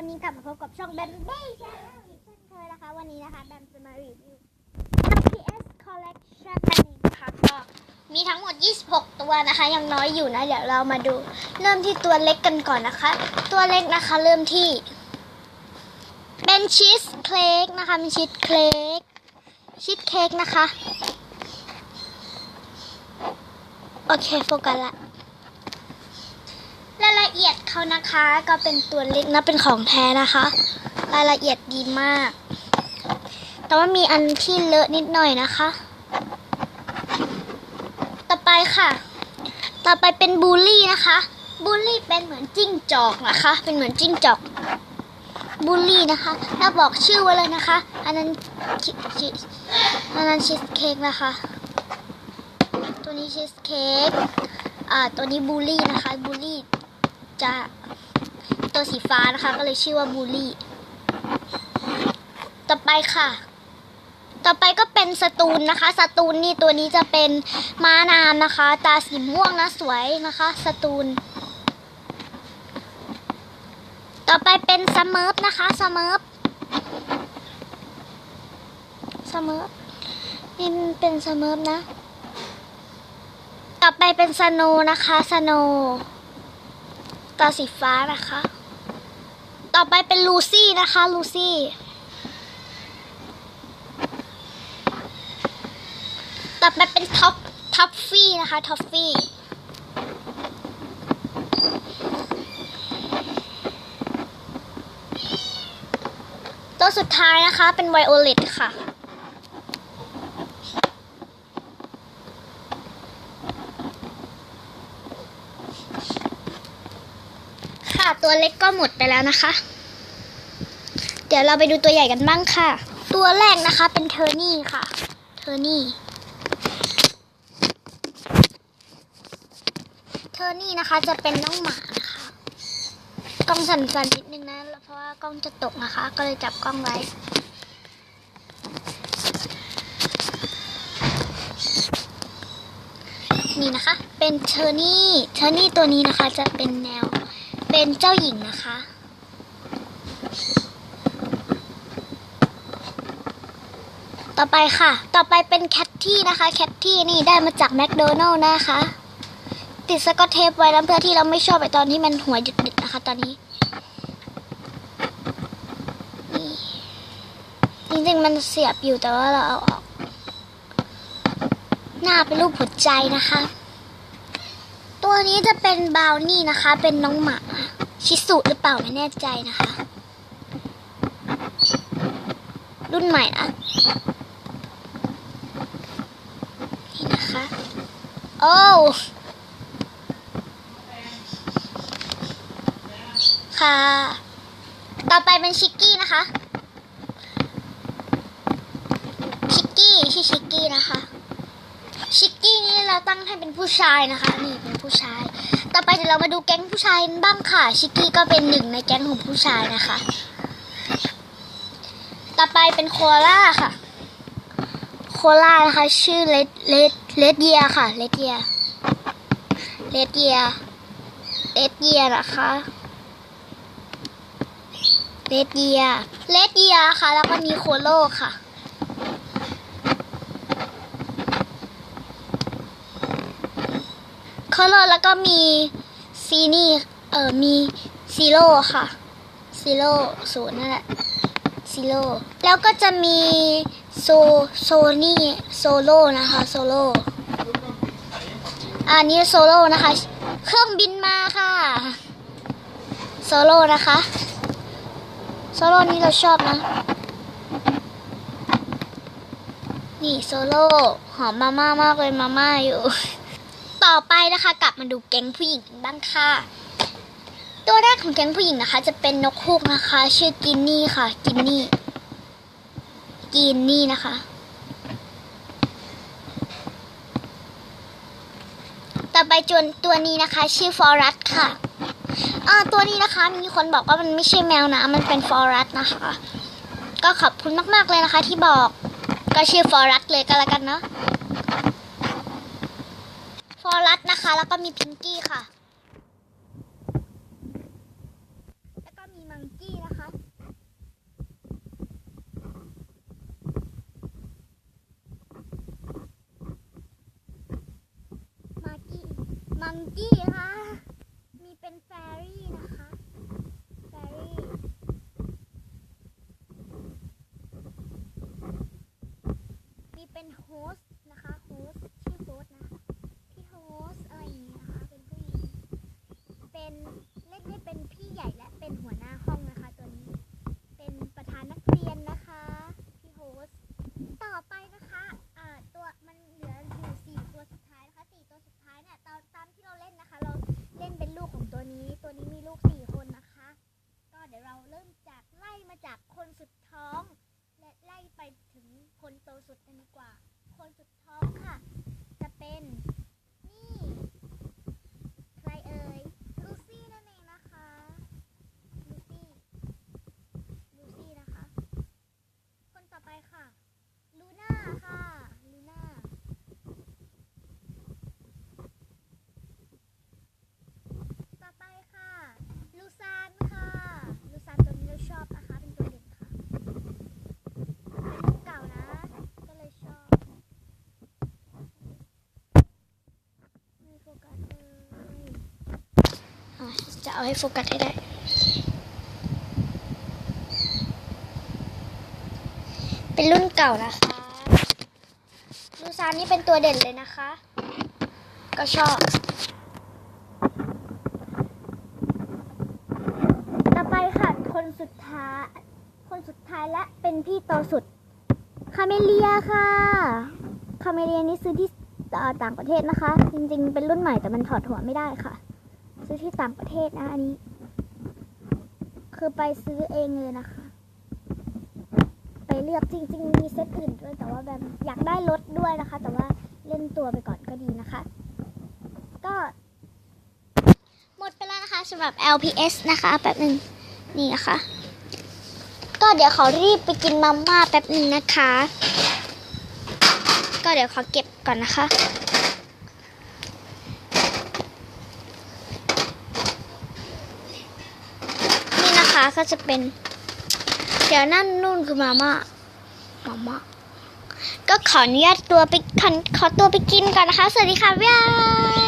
วันนี้กลับมาพบกับช่องแบมบี้ชาแนลอีกเช่นเคยนะคะ วันนี้นะคะแบมจะมารีวิว PS Collection นั่นเองค่ะก็มีทั้งหมด 26 ตัวนะคะ ยังน้อยอยู่นะ เดี๋ยวเรามาดู เริ่มที่ตัวเล็กกันก่อนนะคะ ตัวเล็กนะคะเริ่มที่ เป็นชีสเค้กนะคะ เป็นชีสเค้กชีสเค้กนะคะ โอเค โฟกัสละ รายละเอียดเขานะคะก็เป็นตัวเล็กนะเป็นของแท้นะคะ รายละเอียดดีมาก แต่ว่ามีอันที่เลอะนิดหน่อยนะคะ ต่อไปค่ะ ต่อไปเป็นบูลลี่นะคะบูลลี่เป็นเหมือนจิ้งจอกนะคะ เป็นเหมือนจิ้งจอกบูลลี่นะคะแล้วบอกชื่อไว้เลยนะคะ อันนั้นชิชิอันนั้นชีสเค้กนะคะ ตัวนี้ชีสเค้กอ่าตัวนี้บูลลี่นะคะบูลลี่ จะตัวสีฟ้านะคะ ก็เลยชื่อว่าบูลลี่ ต่อไปค่ะ ต่อไปก็เป็นสตูนนะคะ สตูนนี่ตัวนี้จะเป็นม้านามนะคะ ตาสีม่วงนะสวยนะคะ สตูน ต่อไปเป็นสเมิร์ฟนะคะสเมิร์ฟสเมิร์ฟนี่เป็นสเมิร์ฟนะ ต่อไปเป็นสโนนะคะสโนว์ ตาสีฟ้านะคะ ต่อไปเป็นลูซี่นะคะ ลูซี่ ต่อไปเป็นท็อปท็อฟฟี่นะคะท็อฟฟี่ตัวสุดท้ายนะคะเป็นไวโอเลตค่ะ ค่ะตัวเล็กก็หมดไปแล้วนะคะ เดี๋ยวเราไปดูตัวใหญ่กันบ้างค่ะ ตัวแรกนะคะเป็นเทอร์นี่ค่ะ เทอร์นี่ เทอร์นี่นะคะจะเป็นน้องหมานะคะกล้องสั่นๆนิดนึงนะเพราะว่ากล้องจะตกนะคะ ก็เลยจับกล้องไว้นี่นะคะ เป็นเทอร์นี่ เทอร์นี่ตัวนี้นะคะจะเป็นแนว เป็นเจ้าหญิงนะคะ ต่อไปค่ะ ต่อไปเป็นแคทที่นะคะ แคทที่นี่ได้มาจากแมคโดนัลล์นะคะ ติดสกอตเทปไว้แล้วเพื่อที่เราไม่ชอบไอตอนที่มันหัวหยุดๆนะคะ ตอนนี้นจริงๆมันเสียบอยู่แต่ว่าเราเอาออก หน้าเป็นรูปหัวใจนะคะ ตัวนี้จะเป็นบาวนี่นะคะ เป็นน้องหมา ชิสุหรือเปล่าไม่แน่ใจนะคะ รุ่นใหม่นะนี่นะคะ โอ้ค่ะ ต่อไปเป็นชิกกี้นะคะ ชิกกี้ชื่อชิกกี้นะคะ ตั้งให้เป็นผู้ชายนะคะ นี่เป็นผู้ชาย ต่อไปเดี๋ยวเรามาดูแก๊งผู้ชายบ้างค่ะ ชิกกี้ก็เป็นหนึ่งในแก๊งของผู้ชายนะคะ ต่อไปเป็นโคล่าค่ะ โคล่านะคะ ชื่อเลดเลดเลดเยียค่ะเลดเยียเลดเยียเลดเยียนะคะเลดเยียเลดเยียค่ะ แล้วก็มีโคโลค่ะ โคโลแล้วก็มีซีนี่เออมีซีโร่ค่ะซีโร่ศูนย์นั่นแหละซีโร่แล้วก็จะมีโซโซนี่โซโล่นะคะโซโล่อันนี้โซโล่นะคะ เครื่องบินมาค่ะโซโล่นะคะโซโล่นี่เราชอบนะ นี่โซโล่หอมมาม่ามากเลยมาม่าอยู่ ต่อไปนะคะกลับมาดูแก๊งผู้หญิงกันบ้างค่ะ ตัวแรกของแก๊งผู้หญิงนะคะ จะเป็นนกฮูกนะคะ ชื่อกินนี่ค่ะ กินนี่ กินนี่นะคะ ต่อไปจนตัวนี้นะคะ ชื่อฟอรัสค่ะอ่าตัวนี้นะคะมีคนบอกว่ามันไม่ใช่แมวนะ มันเป็นฟอรัสนะคะ ก็ขอบคุณมากๆเลยนะคะ ที่บอกก็ชื่อฟอรัสเลยก็แล้วกันเนาะ ฟอรัสนะคะ แล้วก็มีพิงกี้ค่ะ แล้วก็มีมังกี้นะคะมังกี้ มังกี้ค่ะมีเป็นแฟรี่นะคะ แฟรี่มีเป็นโฮส เอาให้โฟกัสให้ได้เป็นรุ่นเก่านะคะลูซานนี่เป็นตัวเด่นเลยนะคะ ก็ชอบ ต่อไปค่ะคนสุดท้าย คนสุดท้ายและเป็นพี่โตสุด คาเมเลียค่ะ คาเมเลียนี่ซื้อที่ต่างประเทศนะคะ จริงๆ เป็นรุ่นใหม่แต่มันถอดหัวไม่ได้ค่ะ ซื้อที่ต่างประเทศนะ อันนี้ คือไปซื้อเองเลยนะคะ ไปเลือกจริง ๆ มีเซตอื่นด้วยแต่ว่าแบบอยากได้รถด้วยนะคะ แต่ว่าเล่นตัวไปก่อนก็ดีนะคะ ก็ หมดไปแล้วนะคะสำหรับ LPS นะคะแป๊บหนึ่งนี่นะคะ ก็เดี๋ยวขอรีบไปกินมาม่าแป๊บหนึ่งนะคะ ก็เดี๋ยวขอเก็บก่อนนะคะ นะคะก็จะเป็นเดี๋ยวนั่นนู่นคือมาม่ามาม่าก็ขออนุญาตตัวไปขอตัวไปกินก่อนนะคะ สวัสดีค่ะบ๊ายบาย